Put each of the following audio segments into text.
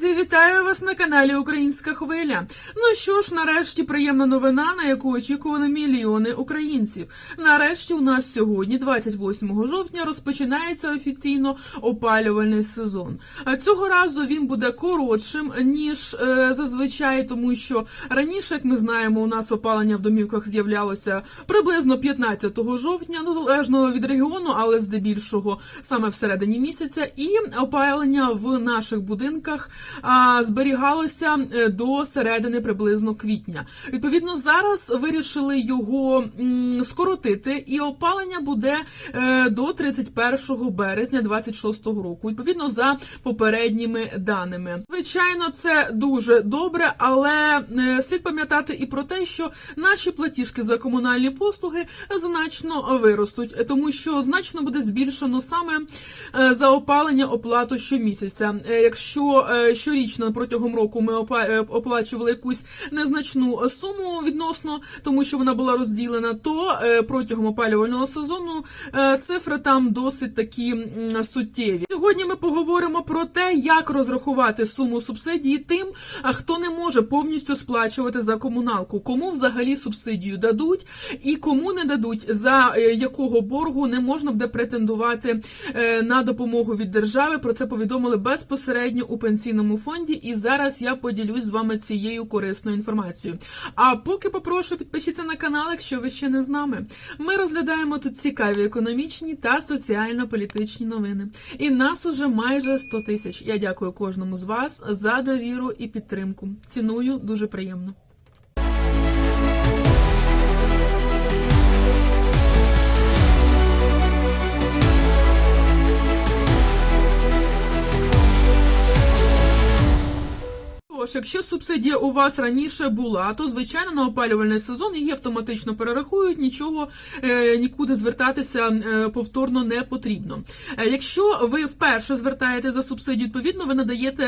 Друзі, вітаю вас на каналі Українська Хвиля. Ну що ж, нарешті приємна новина, на яку очікували мільйони українців. Нарешті у нас сьогодні, 28 жовтня, розпочинається офіційно опалювальний сезон. Цього разу він буде коротшим ніж е, зазвичай, тому що раніше, як ми знаємо, у нас опалення в домівках з'являлося приблизно 15 жовтня, ну, залежно від регіону, але здебільшого саме всередині місяця, і опалення в наших будинках зберігалося е, до середини приблизно квітня. Відповідно, зараз вирішили його скоротити, і опалення буде е, до 31 березня 26 року. Відповідно, за попередніми даними. Звичайно, це дуже добре, але е, слід пам'ятати і про те, що наші платіжки за комунальні послуги значно виростуть, тому що значно буде збільшено саме за опалення оплату щомісяця. Якщо щорічно протягом року ми е, оплачували якусь незначну суму відносно, тому що вона була розділена, то е, протягом опалювального сезону е, цифри там досить такі суттєві. Сьогодні ми поговоримо про те, як розрахувати суму субсидії тим, хто не може повністю сплачувати за комуналку, кому взагалі субсидію дадуть і кому не дадуть, за якого боргу не можна буде претендувати на допомогу від держави. Про це повідомили безпосередньо у пенсійному фонді. І зараз я поділюсь з вами цією корисною інформацією. А поки попрошу підпишіться на канал, якщо ви ще не з нами. Ми розглядаємо тут цікаві економічні та соціально-політичні новини. І нас уже майже 100 тисяч. Я дякую кожному з вас за довіру і підтримку. Ціную дуже приємно. Тож, якщо субсидія у вас раніше була, то звичайно на опалювальний сезон її автоматично перерахують, нічого е, нікуди звертатися е, повторно не потрібно. Е, якщо ви вперше звертаєте за субсидію, відповідно ви надаєте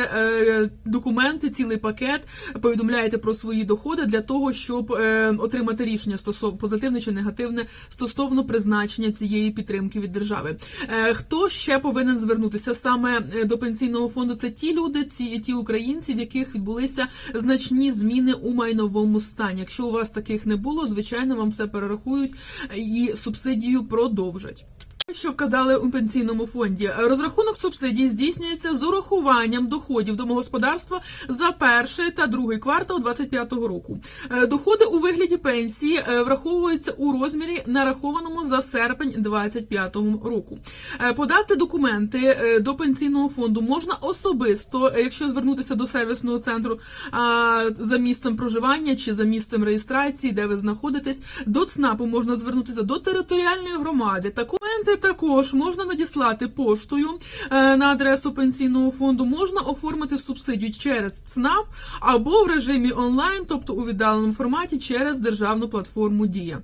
документи, цілий пакет, повідомляєте про свої доходи для того, щоб отримати рішення стосовно позитивне чи негативне стосовно призначення цієї підтримки від держави. Хто ще повинен звернутися саме до пенсійного фонду? Це ті люди, ці ті українці, в яких відбулися значні зміни у майновому стані. Якщо у вас таких не було, звичайно, вам все перерахують і субсидію продовжать. Що вказали у пенсійному фонді, розрахунок субсидій здійснюється з урахуванням доходів домогосподарства за перший та другий квартал 2025 року. Е, Доходи у вигляді пенсії е, враховуються у розмірі нарахованому за серпень 2025 року. Е, Подати документи до пенсійного фонду можна особисто, якщо звернутися до сервісного центру за місцем проживання чи за місцем реєстрації, де ви знаходитесь. До ЦНАПу можна звернутися до територіальної громади. Документи також можна надіслати поштою е, на адресу пенсійного фонду. Можна оформити субсидію через ЦНАП або в режимі онлайн, тобто у віддаленому форматі через державну платформу Дія.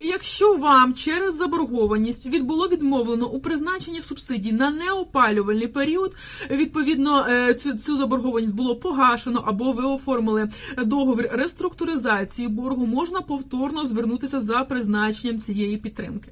Якщо вам через заборгованість відбуло відмовлено у призначенні субсидій на неопалювальний період, відповідно е, цю заборгованість було погашено або ви оформили договір реструктуризації боргу, можна повторно звернутися за призначенням цієї підтримки.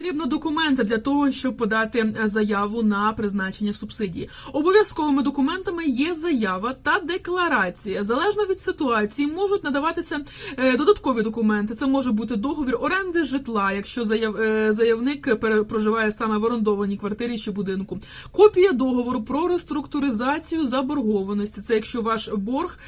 Потрібно документи для того, щоб подати е, заяву на призначення субсидії. Обов'язковими документами є заява та декларація. Залежно від ситуації можуть надаватися е, додаткові документи. Це може бути договір оренди житла, якщо е, заявник проживає саме в орендованій квартирі чи будинку. Копія договору про реструктуризацію заборгованості. Це якщо ваш борг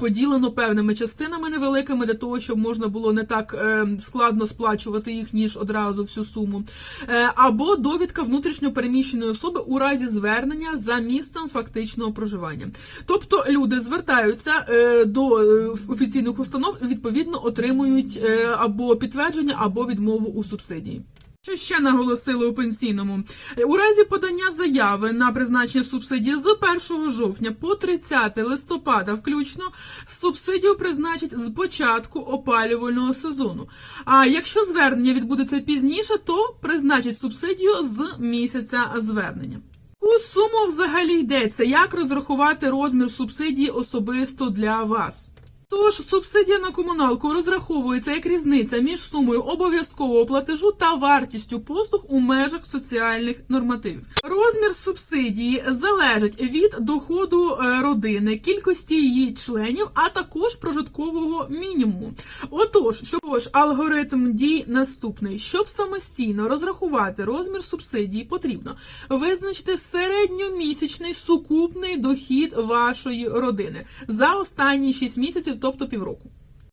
поділено певними частинами невеликими для того, щоб можна було не так складно сплачувати їх ніж одразу всю суму. Е, Або довідка внутрішньо переміщеної особи у разі звернення за місцем фактичного проживання. Тобто люди звертаються е, до е, офіційних установ і відповідно отримують або підтвердження, або відмову у субсидії. Що ще наголосили у пенсійному? У разі подання заяви на призначення субсидії з 1 жовтня по 30 листопада включно субсидію призначать з початку опалювального сезону. А якщо звернення відбудеться пізніше, то призначать субсидію з місяця звернення. У суму взагалі йдеться, як розрахувати розмір субсидії особисто для вас. Тож субсидія на комуналку розраховується як різниця між сумою обов'язкового платежу та вартістю послуг у межах соціальних нормативів. Розмір субсидії залежить від доходу е, родини, кількості її членів, а також прожиткового мінімуму. Отож, щоб ж алгоритм дій наступний, щоб самостійно розрахувати розмір субсидії, потрібно визначити середньомісячний сукупний дохід вашої родини за останні 6 місяців, тобто півроку.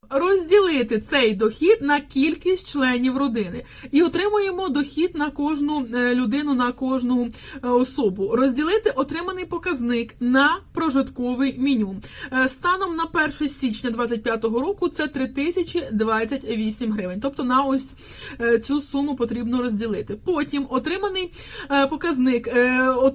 Розділити цей дохід на кількість членів родини і отримуємо дохід на кожну е, людину, на кожну е, особу. Розділити отриманий показник на прожитковий мінімум. Е, Станом на 1 січня 2025 року це 3028 гривень. Тобто на ось цю суму потрібно розділити. Потім отриманий показник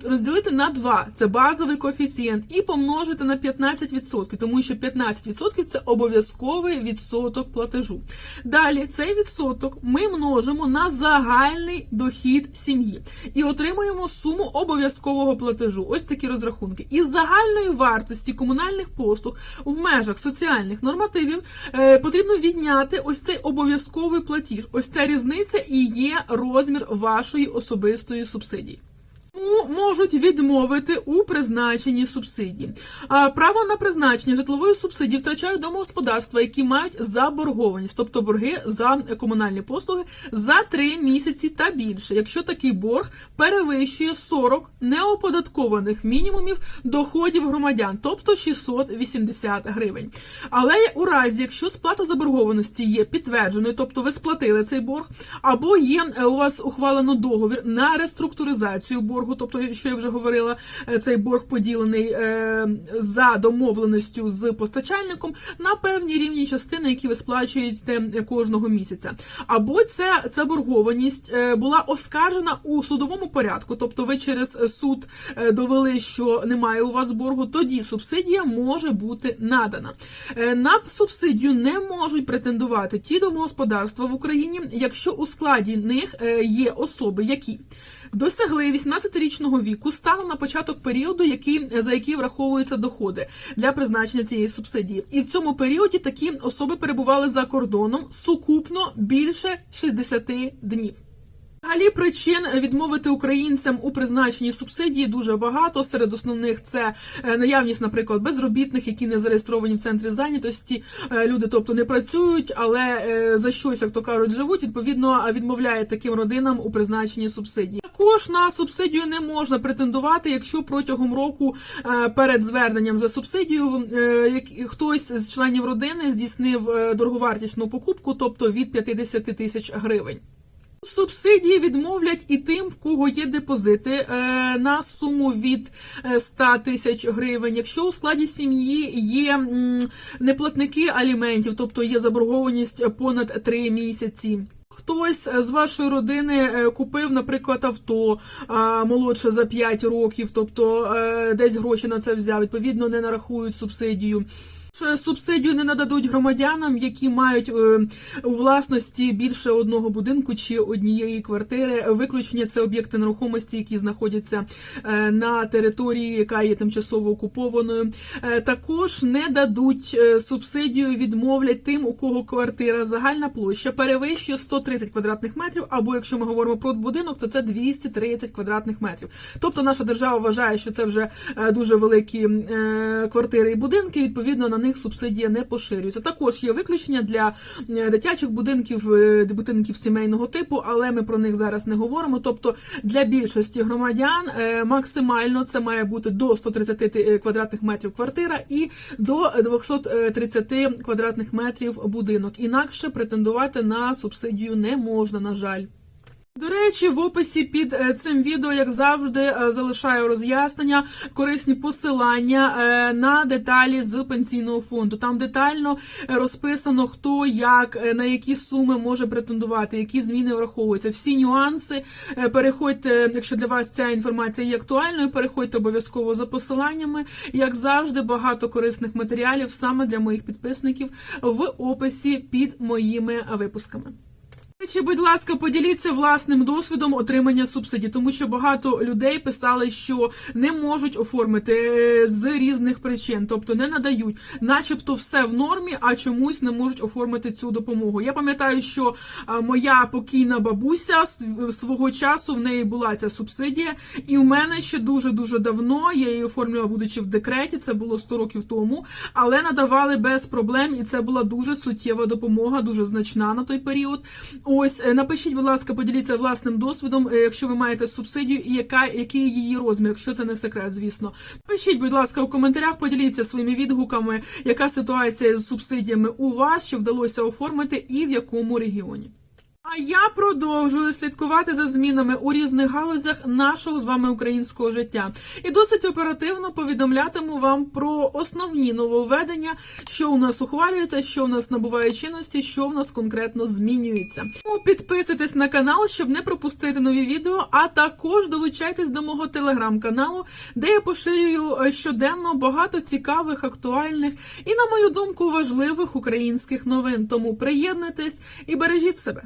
розділити на 2, це базовий коефіцієнт, і помножити на 15%, тому що 15% це обов'язковий відсоток платежу. Далі цей відсоток ми множимо на загальний дохід сім'ї і отримуємо суму обов'язкового платежу. Ось такі розрахунки. Із загальної вартості комунальних послуг в межах соціальних нормативів е, потрібно відняти ось цей обов'язковий платіж. Ось ця різниця і є розмір вашої особистої субсидії. Можуть відмовити у призначенні субсидії. Право на призначення житлової субсидії втрачають домогосподарства, які мають заборгованість, тобто борги за комунальні послуги за 3 місяці та більше, якщо такий борг перевищує 40 неоподаткованих мінімумів доходів громадян, тобто 680 гривень. Але у разі, якщо сплата заборгованості є підтвердженою, тобто ви сплатили цей борг, або є у вас ухвалено договір на реструктуризацію боргу, тобто, що я вже говорила, е, цей борг поділений е, за домовленістю з постачальником на певні рівні частини, які ви сплачуєте кожного місяця. Або ця, ця боргованість е, була оскаржена у судовому порядку, тобто ви через суд довели, що немає у вас боргу, тоді субсидія може бути надана. На субсидію не можуть претендувати ті домогосподарства в Україні, якщо у складі них є особи, які досягли 18-річного віку станом на початок періоду, який, за який враховуються доходи для призначення цієї субсидії. І в цьому періоді такі особи перебували за кордоном сукупно більше 60 днів. Взагалі причин відмовити українцям у призначенні субсидії дуже багато. Серед основних це е, наявність, наприклад, безробітних, які не зареєстровані в центрі зайнятості. Е, Люди, тобто, не працюють, але е, за щось, як то кажуть, живуть. Відповідно, відмовляє таким родинам у призначенні субсидії. Також на субсидію не можна претендувати, якщо протягом року е, перед зверненням за субсидію е, хтось з членів родини здійснив е, дороговартісну покупку, тобто від 50 тисяч гривень. Субсидії відмовлять і тим, в кого є депозити на суму від е, 100 тисяч гривень. Якщо у складі сім'ї є неплатники аліментів, тобто є заборгованість понад 3 місяці. Хтось з вашої родини е, купив, наприклад, авто молодше за 5 років, тобто е, десь гроші на це взяв, відповідно, не нарахують субсидію. Субсидію не нададуть громадянам, які мають е, у власності більше одного будинку чи однієї квартири. Виключення це об'єкти нерухомості, які знаходяться е, на території, яка є тимчасово окупованою. Е, також не дадуть субсидію, відмовлять тим, у кого квартира загальна площа перевищує 130 квадратних метрів. Або якщо ми говоримо про будинок, то це 230 квадратних метрів. Тобто наша держава вважає, що це вже дуже великі квартири і будинки. Відповідно, на них субсидія не поширюється. Також є виключення для е, дитячих будинків, е, будинків сімейного типу, але ми про них зараз не говоримо. Тобто для більшості громадян е, максимально це має бути до 130 квадратних метрів квартира і до 230 квадратних метрів будинок. Інакше претендувати на субсидію не можна, на жаль. До речі, в описі під е, цим відео, як завжди, е, залишаю роз'яснення, корисні посилання е, на деталі з пенсійного фонду. Там детально розписано, хто як на які суми може претендувати, які зміни враховуються. Всі нюанси. Переходьте, якщо для вас ця інформація є актуальною, переходьте обов'язково за посиланнями. Як завжди, багато корисних матеріалів саме для моїх підписників в описі під моїми випусками. Чи, будь ласка, поділіться власним досвідом отримання субсидій, тому що багато людей писали, що не можуть оформити е, з різних причин, тобто не надають, начебто все в нормі, а чомусь не можуть оформити цю допомогу. Я пам'ятаю, що моя покійна бабуся свого часу в неї була ця субсидія, і у мене ще дуже дуже давно я її оформлювала, будучи в декреті. Це було 100 років тому, але надавали без проблем, і це була дуже суттєва допомога, дуже значна на той період. Ось е, напишіть, будь ласка, поділіться власним досвідом, е, якщо ви маєте субсидію, і яка який її розмір, якщо це не секрет, звісно. Пишіть, будь ласка, у коментарях, поділіться своїми відгуками, яка ситуація з субсидіями у вас, що вдалося оформити, і в якому регіоні. А я продовжую слідкувати за змінами у різних галузях нашого з вами українського життя і досить оперативно повідомлятиму вам про основні нововведення, що у нас ухвалюється, що у нас набуває чинності, що в нас конкретно змінюється. Тому підписуйтесь на канал, щоб не пропустити нові відео, а також долучайтесь до мого телеграм-каналу, де я поширюю е, щоденно багато цікавих, актуальних і, на мою думку, важливих українських новин. Тому приєднуйтесь і бережіть себе.